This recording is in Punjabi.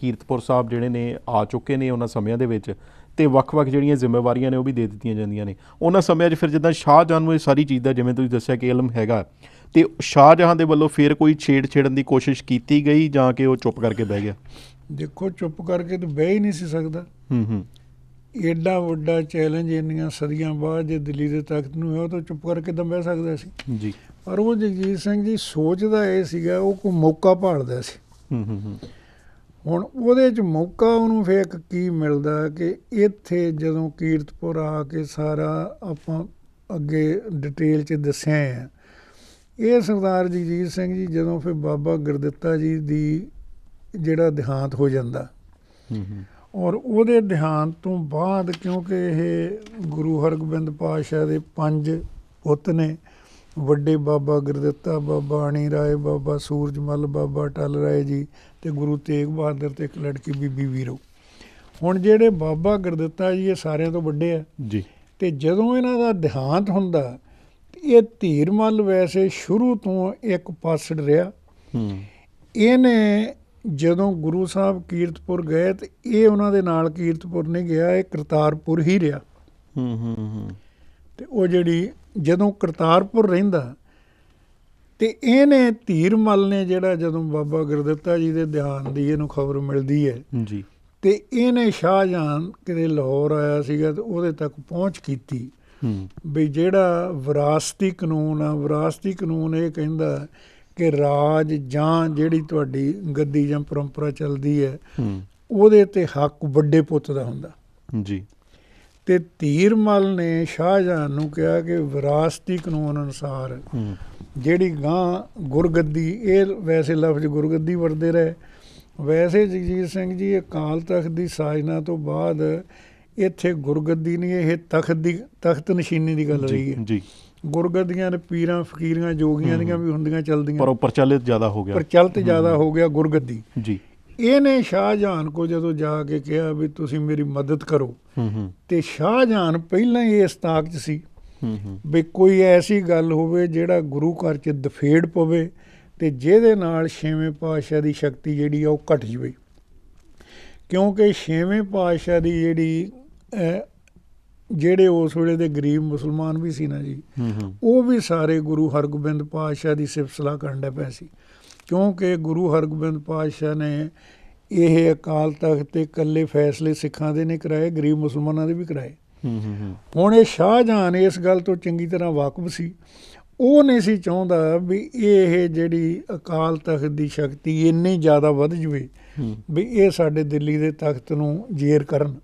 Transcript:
ਕੀਰਤਪੁਰ ਸਾਹਿਬ ਜਿਹੜੇ ਨੇ ਆ ਚੁੱਕੇ ਨੇ ਉਹਨਾਂ ਸਮਿਆਂ ਦੇ ਵਿੱਚ ਤੇ ਵੱਖ-ਵੱਖ ਜਿਹੜੀਆਂ ਜ਼ਿੰਮੇਵਾਰੀਆਂ ਨੇ ਉਹ ਵੀ ਦੇ ਦਿੱਤੀਆਂ ਜਾਂਦੀਆਂ ਨੇ। ਉਹਨਾਂ ਸਮਿਆਂ 'ਚ ਫਿਰ ਜਿੱਦਾਂ ਸ਼ਾਹਜਹਾਨ ਨੂੰ ਇਹ ਸਾਰੀ ਚੀਜ਼ ਦਾ ਜਿਵੇਂ ਤੁਸੀਂ ਦੱਸਿਆ ਕਿ ਇਲਮ ਹੈਗਾ ਤੇ ਸ਼ਾਹਜਹਾਨ ਦੇ ਵੱਲੋਂ ਫਿਰ ਕੋਈ ਛੇੜ ਛੇੜਨ ਦੀ ਕੋਸ਼ਿਸ਼ ਕੀਤੀ ਗਈ ਜਾਂ ਕਿ ਉਹ ਚੁੱਪ ਕਰਕੇ ਬਹਿ ਗਿਆ? ਦੇਖੋ ਚੁੱਪ ਕਰਕੇ ਤਾਂ ਬਹਿ ਹੀ ਨਹੀਂ ਸੀ ਸਕਦਾ। ਹੂੰ ਹੂੰ। ਏਡਾ ਵੱਡਾ ਚੈਲੰਜ ਇੰਨੀਆਂ ਸਦੀਆਂ ਬਾਅਦ ਜੇ ਦਿੱਲੀ ਦੇ ਤਖਤ ਨੂੰ ਹੈ ਉਹ ਤਾਂ ਚੁੱਪ ਕਰਕੇ ਤਾਂ ਬਹਿ ਸਕਦਾ ਸੀ। ਜੀ। ਪਰ ਉਹ ਜਗਜੀਤ ਸਿੰਘ ਜੀ ਸੋਚਦਾ ਇਹ ਸੀਗਾ ਉਹ ਕੋ ਮੌਕਾ ਭਾਲਦਾ ਸੀ। ਹੂੰ ਹੂੰ ਹੂੰ। ਹੁਣ ਉਹਦੇ ਚ ਮੌਕਾ ਉਹਨੂੰ ਫੇਰ ਇੱਕ ਕੀ ਮਿਲਦਾ ਕਿ ਇੱਥੇ ਜਦੋਂ ਕੀਰਤਪੁਰ ਆ ਕੇ ਸਾਰਾ ਆਪਾਂ ਅੱਗੇ ਡਿਟੇਲ ਚ ਦੱਸਿਆ ਹੈ ਇਹ ਸਰਦਾਰ ਜਗਜੀਤ ਸਿੰਘ ਜੀ ਜਦੋਂ ਫਿਰ ਬਾਬਾ ਗੁਰਦਿੱਤਾ ਜੀ ਦੀ ਜਿਹੜਾ ਦੇਹਾਂਤ ਹੋ ਜਾਂਦਾ ਔਰ ਉਹਦੇ ਦੇਹਾਂਤ ਤੋਂ ਬਾਅਦ ਕਿਉਂਕਿ ਇਹ ਗੁਰੂ ਹਰਗੋਬਿੰਦ ਪਾਤਸ਼ਾਹ ਦੇ ਪੰਜ ਪੁੱਤ ਨੇ ਵੱਡੇ ਬਾਬਾ ਗੁਰਦਿੱਤਾ ਬਾਬਾ ਅਣੀ ਰਾਏ ਬਾਬਾ ਸੂਰਜਮਲ ਬਾਬਾ ਟਲ ਰਾਏ ਜੀ ਤੇ ਗੁਰੂ ਤੇਗ ਬਹਾਦਰ ਤੇ ਇੱਕ ਲੜਕੀ ਬੀਬੀ ਵੀਰੋ। ਹੁਣ ਜਿਹੜੇ ਬਾਬਾ ਗੁਰਦਿੱਤਾ ਜੀ ਇਹ ਸਾਰਿਆਂ ਤੋਂ ਵੱਡੇ ਆ। ਜੀ। ਤੇ ਜਦੋਂ ਇਹਨਾਂ ਦਾ ਦੇਹਾਂਤ ਹੁੰਦਾ ਇਹ ਧੀਰਮਲ ਵੈਸੇ ਸ਼ੁਰੂ ਤੋਂ ਇੱਕ ਪਾਸੜ ਰਿਹਾ। ਹੂੰ। ਇਹਨੇ ਜਦੋਂ ਗੁਰੂ ਸਾਹਿਬ ਕੀਰਤਪੁਰ ਗਏ ਤੇ ਇਹ ਉਹਨਾਂ ਦੇ ਨਾਲ ਕੀਰਤਪੁਰ ਨਹੀਂ ਗਿਆ ਇਹ ਕਰਤਾਰਪੁਰ ਹੀ ਰਿਹਾ। ਹੂੰ ਹੂੰ ਹੂੰ। ਤੇ ਉਹ ਜਿਹੜੀ ਜਦੋਂ ਕਰਤਾਰਪੁਰ ਰਹਿੰਦਾ ਤੇ ਇਹਨੇ ਧੀਰਮਲ ਨੇ ਜਿਹੜਾ ਜਦੋਂ ਬਾਬਾ ਗੁਰਦਿੱਤਾ ਜੀ ਦੇ ਧਿਆਨ ਦੀ ਇਹਨੂੰ ਖਬਰ ਮਿਲਦੀ ਹੈ ਜੀ। ਤੇ ਇਹਨੇ ਸ਼ਾਹਜਹਾਨ ਕਿਤੇ ਲਾਹੌਰ ਆਇਆ ਸੀਗਾ ਤੇ ਉਹਦੇ ਤੱਕ ਪਹੁੰਚ ਕੀਤੀ। ਹੂੰ। ਵੀ ਜਿਹੜਾ ਵਿਰਾਸਤੀ ਕਾਨੂੰਨ ਆ ਵਿਰਾਸਤੀ ਕਾਨੂੰਨ ਇਹ ਕਹਿੰਦਾ ਕਿ ਰਾਜ ਜਾਂ ਜਿਹੜੀ ਤੁਹਾਡੀ ਗੱਦੀ ਜਾਂ ਪਰੰਪਰਾ ਚੱਲਦੀ ਹੈ ਹੂੰ। ਉਹਦੇ ਤੇ ਹੱਕ ਵੱਡੇ ਪੁੱਤ ਦਾ ਹੁੰਦਾ। ਜੀ। ਤੇ ਧੀਰਮਲ ਨੇ ਸ਼ਾਹਜਹਾਨ ਨੂੰ ਕਿਹਾ ਕਿ ਵਿਰਾਸਤੀ ਕਾਨੂੰਨ ਅਨੁਸਾਰ ਜਿਹੜੀ ਗਾਂ ਗੁਰਗੱਦੀ ਇਹ ਵੈਸੇ ਲਫ਼ਜ਼ ਗੁਰਗੱਦੀ ਵਰਦੇ ਰਹੇ। ਵੈਸੇ ਜਗਜੀਤ ਸਿੰਘ ਜੀ ਅਕਾਲ ਤਖਤ ਦੀ ਸਾਜਨਾ ਤੋਂ ਬਾਅਦ ਇੱਥੇ ਗੁਰਗੱਦੀ ਨਹੀਂ ਇਹ ਤਖਤ ਦੀ ਤਖਤ ਨਸ਼ੀਨੀ ਦੀ ਗੱਲ ਰਹੀ ਹੈ। ਜੀ। ਗੁਰਗੱਦੀਆਂ ਨੇ ਪੀਰਾਂ ਫਕੀਰੀਆਂ ਜੋਗੀਆਂ ਦੀਆਂ ਵੀ ਹੁੰਦੀਆਂ ਪਰ ਚੱਲਦੀਆਂ ਉਹ ਪ੍ਰਚਲਿਤ ਜ਼ਿਆਦਾ ਹੋ ਗਿਆ। ਪ੍ਰਚਲਿਤ ਜ਼ਿਆਦਾ ਹੋ ਗਿਆ ਗੁਰਗੱਦੀ। ਜੀ। ਇਹਨੇ ਸ਼ਾਹਜਹਾਨ ਕੋ ਜਦੋਂ ਜਾ ਕੇ ਕਿਹਾ ਵੀ ਤੁਸੀਂ ਮੇਰੀ ਮਦਦ ਕਰੋ ਹੂੰ ਹੂੰ। ਤੇ ਸ਼ਾਹਜਹਾਨ ਪਹਿਲਾਂ ਹੀ ਇਸ ਤਾਕ 'ਚ ਸੀ ਹੂੰ ਹੂੰ। ਵੀ ਕੋਈ ਐਸੀ ਗੱਲ ਹੋਵੇ ਜਿਹੜਾ ਗੁਰੂ ਘਰ 'ਚ ਦਫੇੜ ਪਵੇ ਤੇ ਜਿਹਦੇ ਨਾਲ ਛੇਵੇਂ ਪਾਤਸ਼ਾਹ ਦੀ ਸ਼ਕਤੀ ਜਿਹੜੀ ਆ ਉਹ ਘਟ ਜਵੇ। ਕਿਉਂਕਿ ਛੇਵੇਂ ਪਾਤਸ਼ਾਹ ਦੀ ਜਿਹੜੀ ਜਿਹੜੇ ਉਸ ਵੇਲੇ ਦੇ ਗਰੀਬ ਮੁਸਲਮਾਨ ਵੀ ਸੀ ਨਾ ਜੀ ਉਹ ਵੀ ਸਾਰੇ ਗੁਰੂ ਹਰਗੋਬਿੰਦ ਪਾਤਸ਼ਾਹ ਦੀ ਸਿਫਤ ਸਲਾਹ ਕਰਨ ਦੇ ਪਏ ਸੀ। ਕਿਉਂਕਿ ਗੁਰੂ ਹਰਗੋਬਿੰਦ ਪਾਤਸ਼ਾਹ ਨੇ ਇਹ ਅਕਾਲ ਤਖਤ ਤੇ ਇਕੱਲੇ ਫੈਸਲੇ ਸਿੱਖਾਂ ਦੇ ਨਹੀਂ ਕਰਾਏ ਗਰੀਬ ਮੁਸਲਮਾਨਾਂ ਦੇ ਵੀ ਕਰਾਏ। ਹੂੰ ਹੂੰ ਹੂੰ। ਹੁਣ ਇਹ ਸ਼ਾਹਜਹਾਨ ਇਸ ਗੱਲ ਤੋਂ ਚੰਗੀ ਤਰ੍ਹਾਂ ਵਾਕਿਫ ਸੀ। ਉਹ ਨਹੀਂ ਸੀ ਚਾਹੁੰਦਾ ਵੀ ਇਹ ਜਿਹੜੀ ਅਕਾਲ ਤਖਤ ਦੀ ਸ਼ਕਤੀ ਇੰਨੀ ਜ਼ਿਆਦਾ ਵੱਧ ਜਵੇ ਵੀ ਇਹ ਸਾਡੇ ਦਿੱਲੀ ਦੇ ਤਖਤ ਨੂੰ ਜੇਰ ਕਰਨ।